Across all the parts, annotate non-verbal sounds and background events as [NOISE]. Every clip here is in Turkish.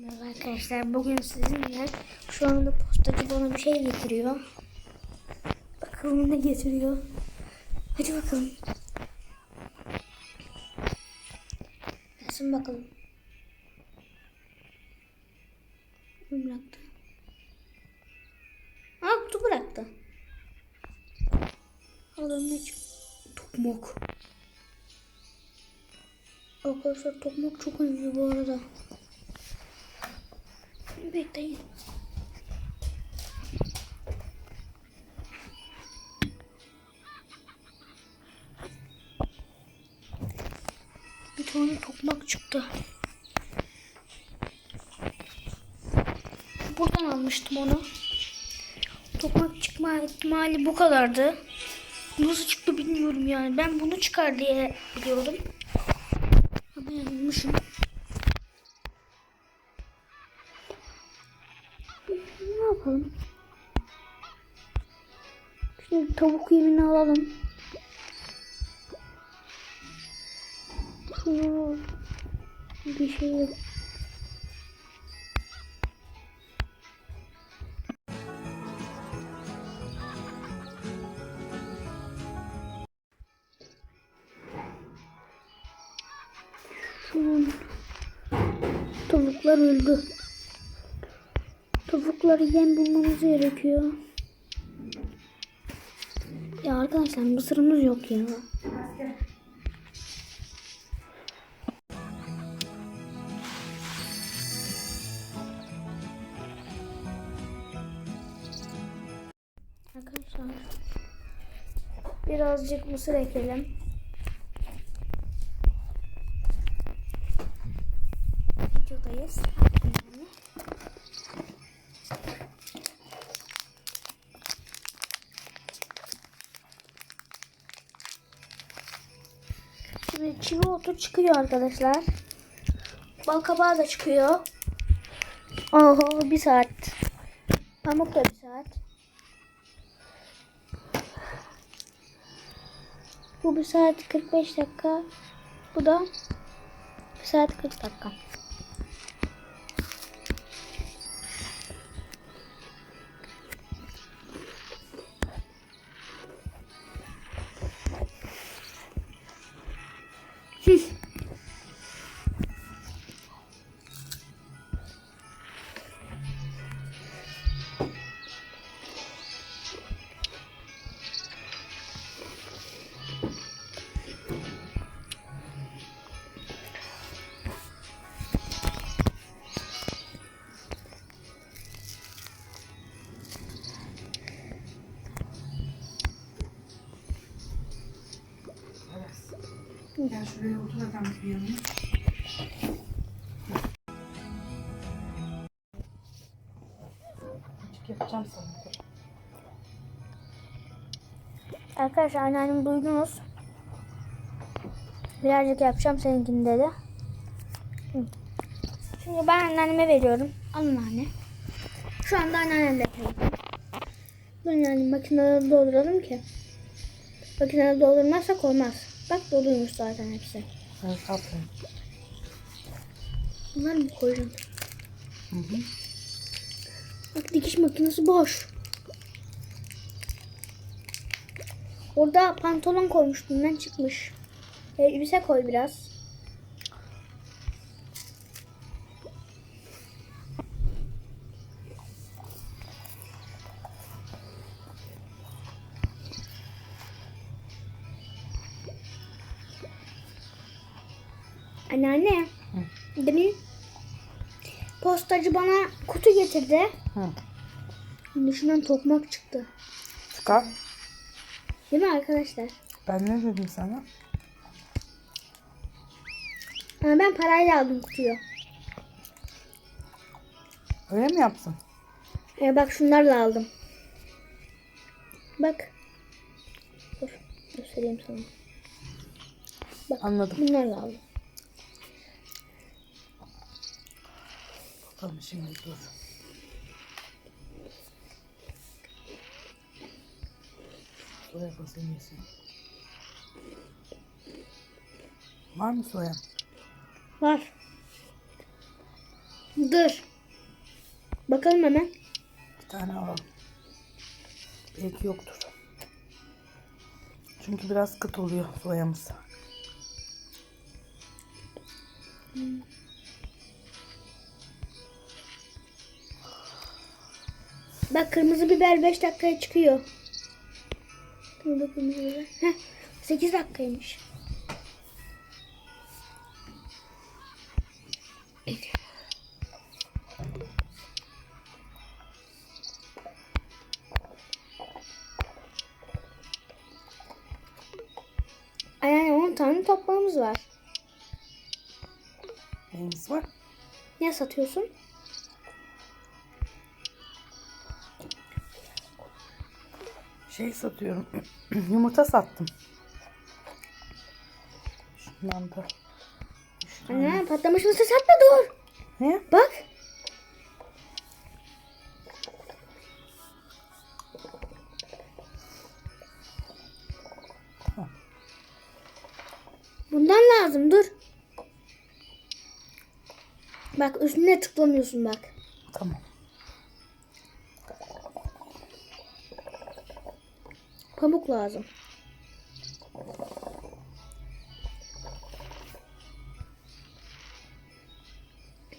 Merhaba arkadaşlar. Bugün sizinle şu anda postacı bana bir şey getiriyor. Bakalım ne getiriyor. Hadi bakalım. Gelsin bakalım. Ne bıraktı? Aa kutu bıraktı. Alın ne çıktı? Tokmak. Arkadaşlar tokmak çok önemli bu arada. Bekleyin. Bir tane tokmak çıktı. Buradan almıştım onu. Tokmak çıkma ihtimali bu kadardı. Nasıl çıktı bilmiyorum yani. Ben bunu çıkar diye biliyordum. Ama yanılmışım. Ne yapalım? Şimdi tavuk yemini alalım. Şunu bir şey Şunun tavuklar öldü. Tavukları yem bulmamız gerekiyor. Ya arkadaşlar mısırımız yok ya. Arkadaşlar birazcık mısır ekelim. Videodayız. Yani. Şimdi çivi otu çıkıyor arkadaşlar. Bal kabağı da çıkıyor. Oho bir saat. Pamuk da bir saat. Bu bir saat 45 dakika. Bu da bir saat 40 dakika. Şuraya otur bakalım bir yanına. Açık yapacağım sana. Arkadaşlar anneannem duydunuz. Birazcık yapacağım seninkini dedi. Şimdi ben anneanneme veriyorum. Alın anne. Şu anda anneannemle yapıyorum. Ben yani makinede dolduralım ki. Makinede doldurmazsak olmaz. Bak doluymuş zaten hepsi. Evet aferin. Bunlar mı koyacağım? Hı hı. Bak dikiş makinesi boş. Orada pantolon koymuştum ben çıkmış. Elbise koy biraz. Anneanne. Demin postacı bana kutu getirdi. Hı. Dışından tokmak çıktı. Çıkar. Değil mi arkadaşlar? Ben ne dedim sana? Ama ben parayla aldım kutuyu. Öyle mi yaptın? Ee, bak şunlarla aldım. Bak. Dur. Göstereyim sana. Anladım. Bunlarla aldım. Bakalım şimdi dur. Soya fasulyesi. Var mı soya? Var. Dur. Bakalım hemen. Bir tane alalım. Belki yoktur. Çünkü biraz kıt oluyor soyamız. Bak kırmızı biber 5 dakikaya çıkıyor. Burada kırmızı biber. Heh, 8 dakikaymış. Ay, Yani 10 tane toplağımız var. Neyimiz var? Ne satıyorsun? Şey satıyorum. [CLEARS THROAT] Yumurta sattım. Şundan da. Anne patlamış mısır satma dur. Ne? Bak. Bundan lazım dur. Bak üstüne tıklamıyorsun bak. Tamam. Pamuk lazım.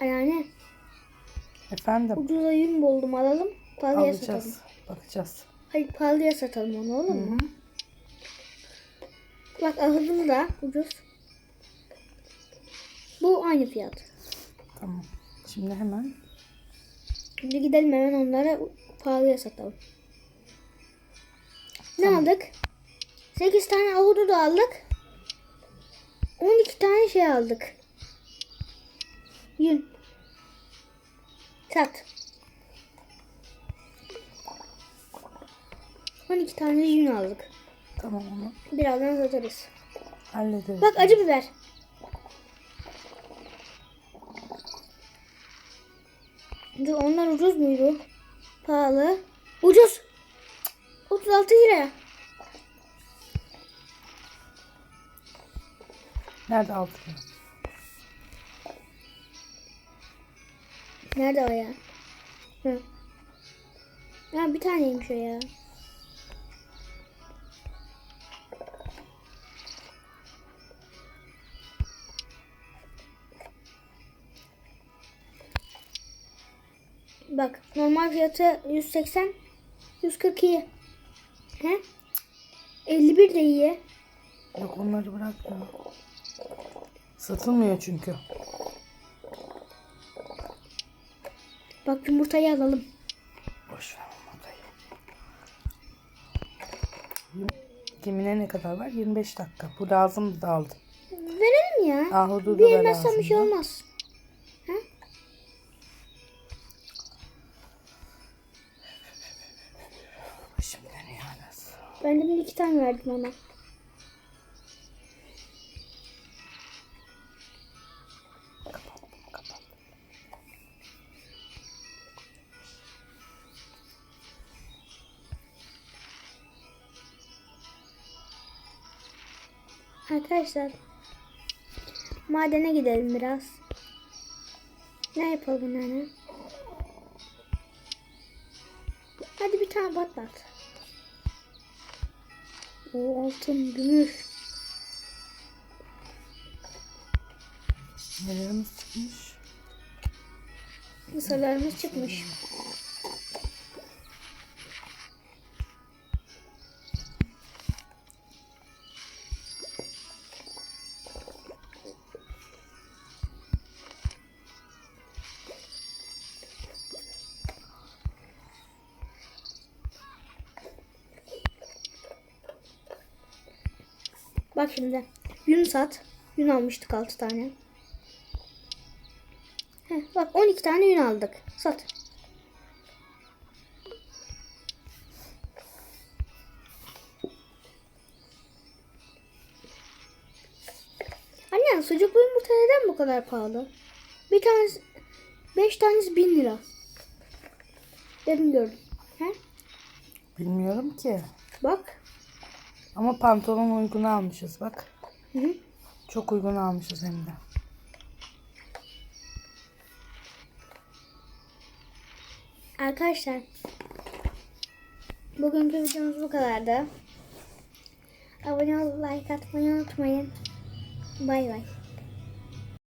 Yani Efendim. ucuza yün buldum alalım. Pahalıya satalım. Alacağız. Bakacağız. Hayır pahalıya satalım onu olur mu? Bak ahırımız da ucuz. Bu aynı fiyat. Tamam. Şimdi hemen Şimdi gidelim hemen onlara pahalıya satalım. Ne aldık? 8 tane ahududu aldık. 12 tane şey aldık. Yün. Sat. 12 tane yün aldık. tamam onu Birazdan satarız. hallederiz. Bak acı biber. Dur onlar ucuz muydu? Pahalı. Ucuz. 36 lira. Nerede aldın? Nerede o ya? Hı. Ya bir taneymiş o ya. Bak normal fiyatı 180 142. He? 51 de iyi. Yok onları bırak ya. Satılmıyor çünkü. Bak yumurtayı alalım. Boş ver yumurtayı. Gemine ne kadar var? 25 dakika. Bu lazımdı da aldım. Verelim ya. Ahududu bir yemezsen bir şey olmaz. Ben de bir iki tane verdim ona. Arkadaşlar madene gidelim biraz. Ne yapalım yani? Hadi bir tane patlat. O altın, gümüş. Nelerimiz çıkmış? Mısırlarımız çıkmış. Bak şimdi. Yün sat. Yün almıştık 6 tane. Heh, bak 12 tane yün aldık. Sat. Anne sucuklu yumurta neden bu kadar pahalı? Bir tanesi 5 tanesi 1000 lira. Dedim gördüm. He? Bilmiyorum ki. Bak. Ama pantolon uygun almışız bak. Hı hı. Çok uygun almışız hem de. Arkadaşlar bugünkü videomuz bu kadardı. Abone ol, like atmayı unutmayın. Bay bay.